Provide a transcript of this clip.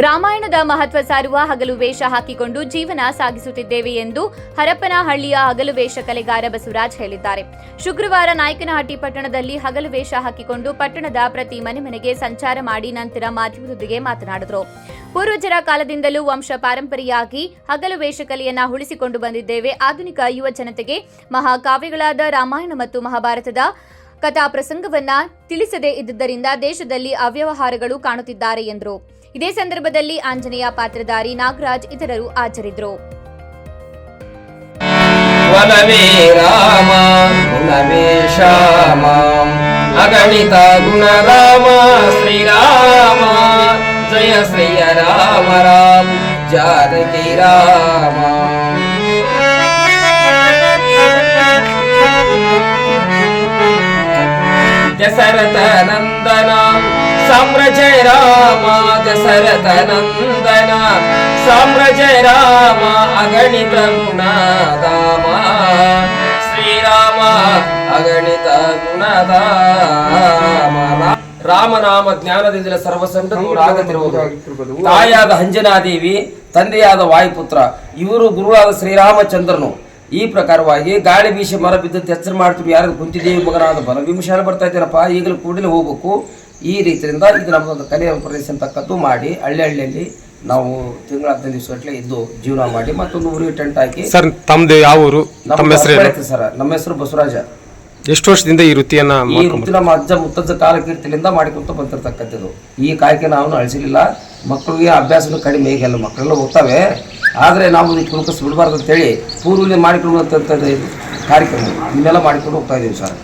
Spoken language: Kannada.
ಮಹತ್ವ ಸಾರುವ ಹಗಲು ವೇಷ ಹಾಕಿಕೊಂಡು ಜೀವನ ಸಾಗಿಸುತ್ತಿದ್ದೇವೆ ಎಂದು ಹರಪನಹಳ್ಳಿಯ ಹಗಲು ವೇಷ ಕಲೆಗಾರ ಬಸವರಾಜ್ ಹೇಳಿದ್ದಾರೆ. ಶುಕ್ರವಾರ ನಾಯಕನಹಟ್ಟಿ ಪಟ್ಟಣದಲ್ಲಿ ಹಗಲು ವೇಷ ಹಾಕಿಕೊಂಡು ಪಟ್ಟಣದ ಪ್ರತಿ ಮನೆ ಮನೆಗೆ ಸಂಚಾರ ಮಾಡಿ ನಂತರ ಮಾಧ್ಯಮದೊಂದಿಗೆ ಮಾತನಾಡಿದರು. ಪೂರ್ವಜರ ಕಾಲದಿಂದಲೂ ವಂಶ ಪಾರಂಪರೆಯಾಗಿ ಹಗಲು ವೇಷ ಕಲೆಯನ್ನ ಉಳಿಸಿಕೊಂಡು ಬಂದಿದ್ದೇವೆ. ಆಧುನಿಕ ಯುವ ಜನತೆಗೆ ಮಹಾಕಾವ್ಯಗಳಾದ ರಾಮಾಯಣ ಮತ್ತು ಮಹಾಭಾರತದ ಕಥಾ ಪ್ರಸಂಗವನ್ನ ತಿಳಿಸದೇ ಇದ್ದುದರಿಂದ ದೇಶದಲ್ಲಿ ಅವ್ಯವಹಾರಗಳು ಕಾಣುತ್ತಿದ್ದಾರೆ ಎಂದರು. ಇದೇ ಸಂದರ್ಭದಲ್ಲಿ ಆಂಜನೇಯ ಪಾತ್ರಧಾರಿ ನಾಗರಾಜ್ ಇತರರು ರಾಮ ಅಗಣಿತ ಗುಣರಾಮ, ಶ್ರೀರಾಮ, ಜಯ ಶ್ರೀಯ ರಾಮ ರಾಮ, ಜಾನಕಿ ರಾಮ. ದಶರಥ ನಂದನ ಸಾಮ್ರಾಜ್ಯ ರಾಮ ದಶರಥ ನಂದನ ರಾಮ ಅಗಣಿತ ಗುಣದಾಮ ಶ್ರೀರಾಮ ಅಗಣಿತ ಗುಣದಾಮ ರಾಮನಾಮ ಜ್ಞಾನದಿಂದಲೇ ಸರ್ವಸಂತ ದೂರಾಗತಿರುವುದು ತಾಯಾದ ಅಂಜನಾದೇವಿ ತಂದೆಯಾದ ವಾಯುಪುತ್ರ ಇವರು ಗುರುವಾದ ಶ್ರೀರಾಮಚಂದ್ರನು ಈ ಪ್ರಕಾರವಾಗಿ ಗಾಳಿ ಬೀಸಿ ಮರ ಬಿದ್ದಂತೆ ಎಚ್ಚರ ಮಾಡ್ತೀವಿ ಯಾರು ಕುಂತಿದೇವಿ ಮಗನಾದ ಬಲ ವಿಮಶಾಲ ಬರ್ತಾ ಇದ್ದೀರಪ್ಪ ಈಗಲೂ ಕೂಡಲೇ ಹೋಗ್ಬೇಕು ಈ ರೀತಿಯಿಂದ ಇದು ನಮ್ಮದೊಂದು ಕಲೆಯ ಪ್ರದೇಶ ಅಂತಕ್ಕದ್ದು ಮಾಡಿ ಹಳ್ಳಿ ಹಳ್ಳಿಯಲ್ಲಿ ನಾವು ತಿಂಗಳ ಹದಿನೈದು ದಿವಸ ಗಟ್ಟಲೆ ಇದ್ದು ಜೀವನ ಮಾಡಿ ಮತ್ತೊಂದು ಊರಿಗೆ ಟೆಂಟ್ ಹಾಕಿ ಸರ್ ತಮ್ಮದು ಯಾವ ಊರು? ನಮ್ಮ ಹೆಸರು ಸರ್ ನಮ್ಮ ಹೆಸರು ಬಸವರಾಜ. ಎಷ್ಟು ವರ್ಷದಿಂದ ಈ ವೃತ್ತಿಯನ್ನ ಈ ವೃತ್ತಿ ನಮ್ಮ ಅಜ್ಜ ಮುತ್ತಜ್ಜ ಕಾಲಕೀರ್ತಿಲಿಂದ ಮಾಡಿಕೊಂತ ಬಂದಿರತಕ್ಕಂಥದ್ದು. ಈ ಕಾಯಕ ನಾವು ಅಳಿಸಲಿಲ್ಲ ಮಕ್ಕಳಿಗೆ ಅಭ್ಯಾಸನೂ ಕಡಿಮೆ ಈಗೆಲ್ಲ ಮಕ್ಕಳೆಲ್ಲ ಹೋಗ್ತವೆ. ಆದರೆ ನಾವು ಈ ಕುಲಕಸ್ ಬಿಡಬಾರ್ದು ಅಂತೇಳಿ ಪೂರ್ವದಲ್ಲಿ ಮಾಡಿಕೊಂಡು ಕಾರ್ಯಕ್ರಮ. ಇನ್ನೆಲ್ಲ ಮಾಡಿಕೊಂಡು ಹೋಗ್ತಾ ಇದ್ದೀವಿ ಸರ್.